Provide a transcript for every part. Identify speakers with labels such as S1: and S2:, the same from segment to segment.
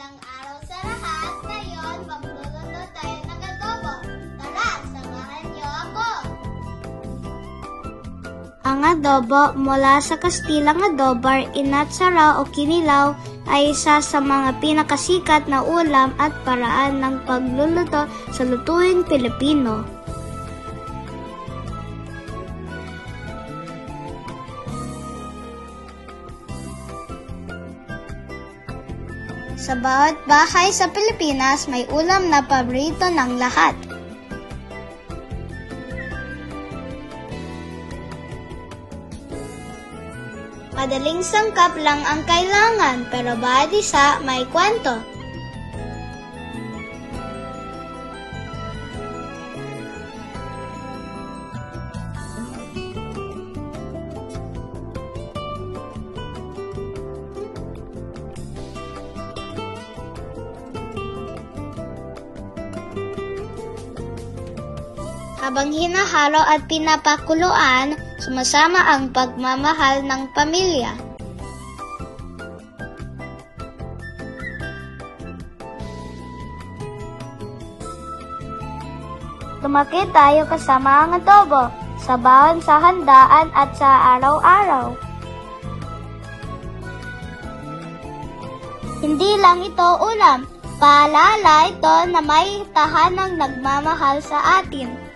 S1: Magandang araw sa lahat. Ngayon, magluluto tayo ng adobo. Tara, samahan niyo ako. Ang adobo mula sa Kastilang Adobar, Inatsara o Kinilaw ay isa sa mga pinakasikat na ulam at paraan ng pagluluto sa lutuing Pilipino. Sa bawat bahay sa Pilipinas, may ulam na paborito ng lahat. Madaling sangkap lang ang kailangan, pero bawat isa may kwento. Habang hinahalo at pinapakuluan, sumasama ang pagmamahal ng pamilya. Lumaki tayo kasama ang adobo, sa baon sa handaan at sa araw-araw. Hindi lang ito ulam, paalala ito na may tahanang nagmamahal sa atin.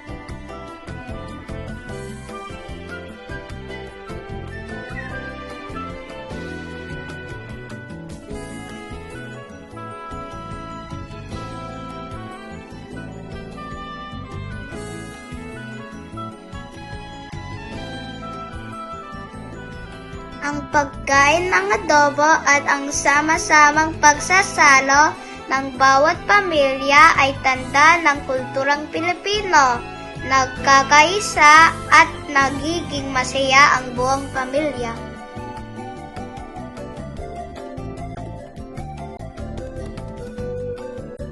S1: Ang pagkain ng adobo at ang sama-samang pagsasalo ng bawat pamilya ay tanda ng kulturang Pilipino. Nagkakaisa at nagiging masaya ang buong pamilya.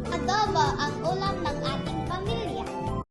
S1: Adobo ang